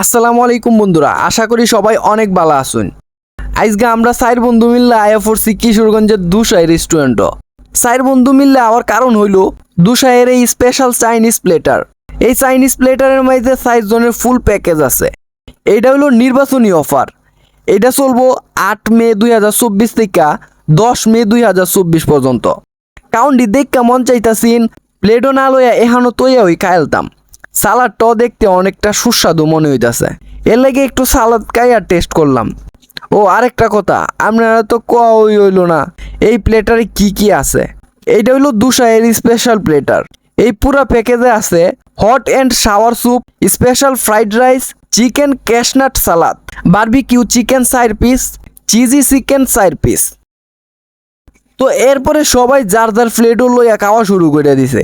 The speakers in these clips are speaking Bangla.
আসসালামু আলাইকুম বন্ধুরা, আশা করি সবাই অনেক ভালো আছেন। আজকে আমরা সাইর বন্ধু মিললে আয়া পড়ছি কিশোরগঞ্জের দুসাই রেস্টুরেন্টও চার বন্ধু মিল্লা আওয়ার কারণ হইল দুসাইয়ের এই স্পেশাল চাইনিজ প্লেটার এই চাইনিজ প্লেটারের মধ্যে সাইজ জনের ফুল প্যাকেজ আছে। এইটা হলো নির্বাচনী অফার এটা চলবো আট মে দুই হাজার চব্বিশ থেকে দশ মে দুই হাজার চব্বিশ পর্যন্ত। কাউন্টি দেখতে মন চাইতাছিন প্লেটও না লইয়া এহানো তৈয়া হই খাইলতাম। সালাডটাও দেখতে অনেকটা সুস্বাদু মনে হইতাছে। এর লাগে একটু সালাদ খাইয়া টেস্ট করলাম। ও, আরেকটা কথা, আপনারা তো কই হইল না, এই প্লেটারে কি কি আছে? এইটা হইল দুসায়ের স্পেশাল প্লেটার এই পুরা প্যাকেজে আছে hot and sour soup special fried rice chicken cashew nut salad barbecue chicken side piece cheesy chicken side piece তো এরপরে সবাই যার যার ফ্লেটও লইয়া খাওয়া শুরু করে দিছে।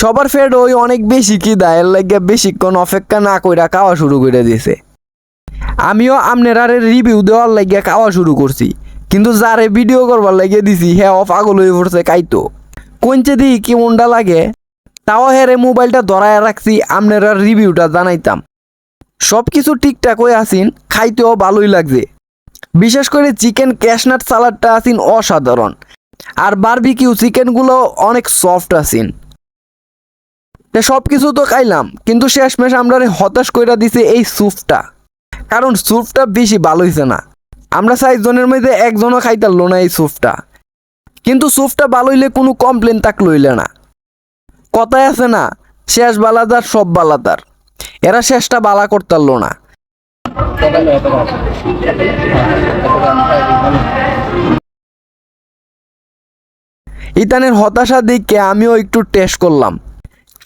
সবার ফ্লেট ওই অনেক বেশি কি দায়ের লাগে বেশিক্ষণ অপেক্ষা না কইরা খাওয়া শুরু করে দিয়েছে। আমিও আপনার রিভিউ দেওয়ার লাগিয়া খাওয়া শুরু করছি। কিন্তু যারে ভিডিও করবার লাগিয়ে দিছি হ্যাঁ অফ আগল হয়ে পড়ছে, কাইতো। কোনচে দিই কেমনটা লাগে? তাও হেরে মোবাইলটা ধরায় রাখছি আপনারা রিভিউটা জানাইতাম। সব কিছু ঠিকঠাক হয়ে আসিন খাইতেও ভালোই লাগছে। বিশেষ করে চিকেন ক্যাশনাট সালাডটা আসিন অসাধারণ। আর বারবিকিউ চিকেনগুলো অনেক সফট আসিন তে সব কিছু তো খাইলাম, কিন্তু শেষমেশ আমরা হতাশ কইরা দিছে এই স্যুপটা। কারণ স্যুপটা বেশি ভালো হইছে না। আমরা চারজনের মধ্যে একজনও খাইতারলো না এই স্যুপটা। কিন্তু স্যুপটা ভালো হইলে কোনো কমপ্লেন তাক লইলে না। কথায় আছে না, শেষ বালাদার সব বালাদার এরা শেষটা বালা করতারলো না। ইতানের হতাশা দিককে আমিও একটু টেস্ট করলাম।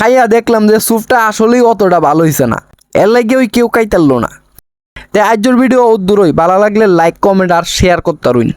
খাইয়া দেখলাম যে স্যুপটা আসলেই অতটা ভালো হয়েছে না। এর লাগে ওই কেউ কাইতারল না। তাই আজকের ভিডিও ও দূরই, ভালো লাগলে লাইক কমেন্ট আর শেয়ার করতে পারুন।